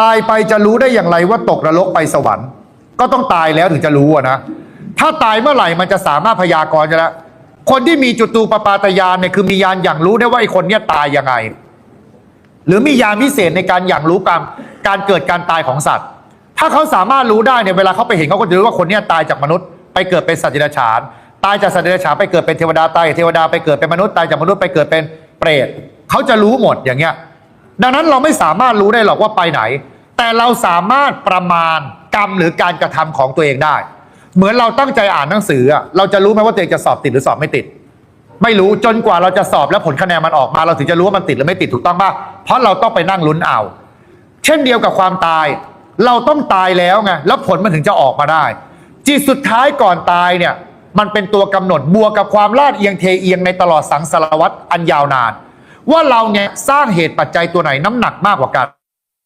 ตายไปจะรู้ได้อย่างไรว่าตกนรกไปสวรรค์ ก็ต้องตายแล้วถึงจะรู้นะถ้าตายเมื่อไหร่มันจะสามารถพยากรณ์จะแล้วคนที่มีจุตูปปาตยานเนี่ยคือมียานอย่างรู้ได้ว่าไอ้คนเนี้ยตายยังไง หรือมียานพิเศษในการอย่างรู้การการเกิดการตายของสัตว์ ถ้าเขาสามารถรู้ได้เนี่ยเวลาเขาไปเห็นเขาก็จะรู้ว่าคนเนี้ยตายจากมนุษย์ ไปเกิดเป็นสัตว์เดรัจฉาน ตายจากสัตว์เดรัจฉานไปเกิดเป็นเทวดาตายจากเทวดาไปเกิดเป็นมนุษย์ตายจากมนุษย์ไปเกิดเป็นเปรตเขาจะรู้หมดอย่างเงี้ย ดังนั้นเราไม่สามารถรู้ได้หรอกว่าไปไหน แต่เราสามารถประมาณกรรมหรือการกระทำของตัวเองได้ เหมือนเราตั้งใจอ่านหนังสือ เราจะรู้ไหมว่าตัวเองจะสอบติดหรือสอบไม่ติด ไม่รู้จนกว่าเราจะสอบแล้วผลคะแนนมันออกมา เราถึงจะรู้ว่ามันติดหรือไม่ติดถูกต้องป่ะเพราะเราต้องไปนั่งลุ้นเอา เช่นเดียวกับความตาย เราต้องตายแล้วไงแล้วผลมันถึงจะออกมาได้ จิตสุดท้ายก่อนตายเนี่ยมันเป็นตัวกำหนดบวกกับความลาดเอียงเทเอียงในตลอดสังสารวัตรอันยาวนาน ว่าเราเนี่ยสร้างเหตุปัจจัยตัวไหนน้ำหนักมากกว่ากัน